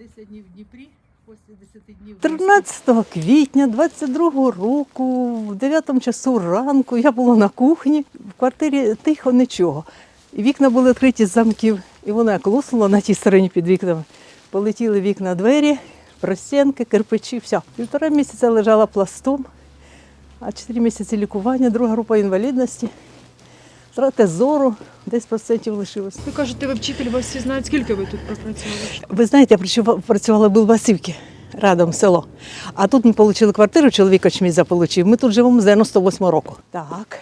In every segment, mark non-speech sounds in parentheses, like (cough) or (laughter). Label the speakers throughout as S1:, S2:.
S1: 10 днів в Дніпрі, після 10 днів.
S2: 13 квітня 22 року, в 9 часу ранку, я була на кухні, в квартирі тихо нічого. І вікна були відкриті з замків, і воно як на тій стороні під вікнами. Полетіли вікна двері, простінки, кирпичі, все. Півтора місяця лежала пластом, а 4 місяці лікування, друга група інвалідності. Втрати зору, 10% лишилось.
S3: Ви кажете, ви вчитель, вас всі знають, скільки ви тут пропрацювали?
S2: Ви знаєте, я працювала в Білбасівці, радом село. А тут ми отримали квартиру, чоловік очміза отримав. Ми тут живемо з 98 року. Так.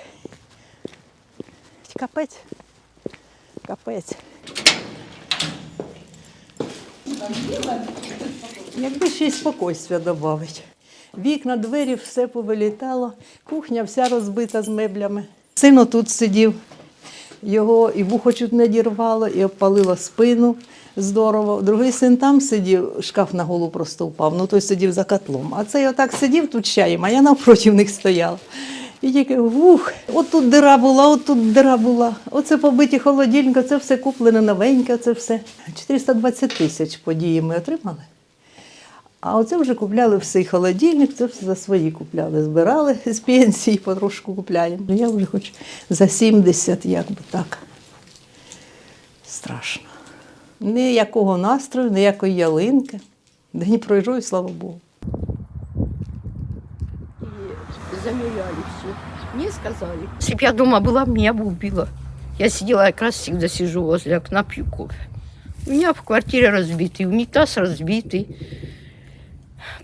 S2: Капець. Капець. Якби ще й спокійствия додати. Вікна, двері, все повилітало, кухня вся розбита з меблями. Син тут сидів, його і вухо чуть не дірвало, і обпалило спину здорово. Другий син там сидів, шкаф на голову просто впав, ну той сидів за котлом. А цей отак сидів тут чаєм, а я навпроти них стояла. І тільки вух, от тут дира була, от тут дира була. Оце побиті холодильники, це все куплене новеньке, це все. 420 тисяч події ми отримали. А оце вже купляли все і холодильник, це все за свої купляли. Збирали (laughs) з пенсії, потрошку купляємо. Ну, Я вже хоч за 70, як би так. Страшно. Ніякого настрою, ніякої ялинки. День пройшов, і слава Богу.
S4: замеряли все. Мне сказали. Если бы я дома была, меня бы убило. Я сидела, я как раз всегда сижу возле окна, пью кофе. У меня в квартире разбитый, унитаз разбитый.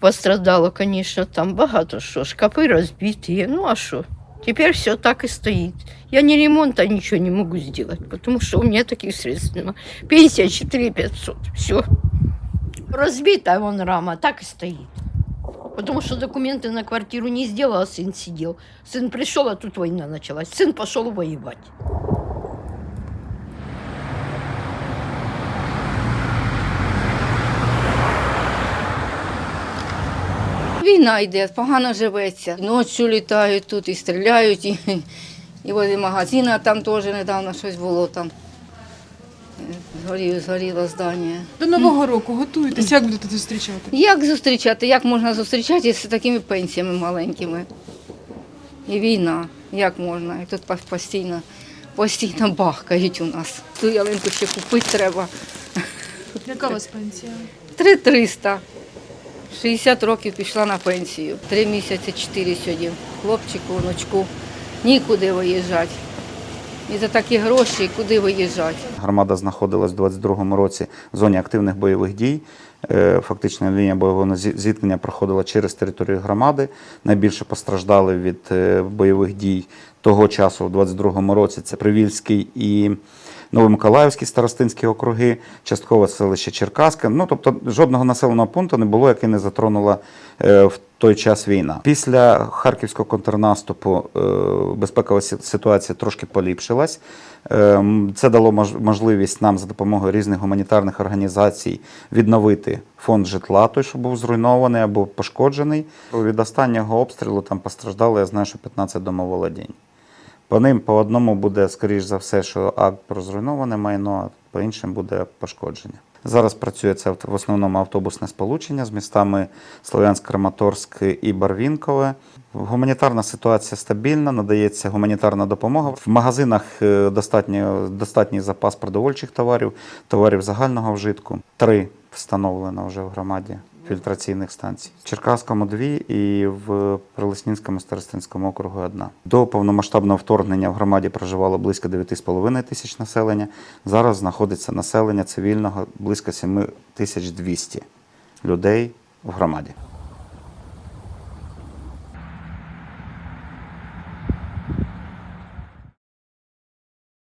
S4: Пострадало, конечно, там багато що, шкафи разбитые. Ну а что? Теперь все так и стоит. Я ни ремонта, ничего не могу сделать, потому что у меня таких средств нема. Пенсия 4 500, все. Разбитая вон рама, так и стоит. Потому что документы на квартиру не сделал, а сын сидел. Сын пришел, а тут война началась. Сын пошел воевать.
S5: Війна йде, погано живеться. Ночі літають тут і стріляють, і, і возле магазина там теж недавно щось було там. Згоріло, згоріло здання.
S3: До Нового року готуєтесь, як будете зустрічати?
S5: Як зустрічати? Як можна зустрічати з такими пенсіями маленькими? І війна, як можна? І тут постійно, постійно бахкають у нас. Ту ялинку ще купити треба.
S3: Яка у вас пенсія?
S5: 3300. 60 років пішла на пенсію. Три місяці, чотири сьогодні. Хлопчику, внучку. Нікуди виїжджати. І за такі гроші куди виїжджати?
S6: Громада знаходилась у 22-му році в зоні активних бойових дій. Е, Фактично лінія бойового зіткнення проходила через територію громади. Найбільше постраждали від е, бойових дій того часу, в 22-му році. Це Привільський і Новомиколаївський старостинські округи, частково селище Черкаське. Ну тобто жодного населеного пункту не було, який не затронула е, в той час війна. Після харківського контрнаступу е, безпекова ситуація трошки поліпшилась. Ем, Це дало можливість нам за допомогою різних гуманітарних організацій відновити фонд житла, той, що був зруйнований або пошкоджений. Від останнього обстрілу там постраждало, я знаю, що 15 домоволодінь. По ним по одному буде, скоріш за все, що акт про зруйноване майно, по іншим буде пошкодження. Зараз працює це в основному автобусне сполучення з містами Слов'янськ, Краматорськ і Барвінкове. Гуманітарна ситуація стабільна, надається гуманітарна допомога. В магазинах е, достатньо, достатній запас продовольчих товарів, товарів загального вжитку. Три встановлено вже в громаді фільтраційних станцій. В Черкаському дві і в Прилеснінському старостинському округу одна. До повномасштабного вторгнення в громаді проживало близько 9,5 тисяч населення. Зараз знаходиться населення цивільного близько 7200 людей в громаді.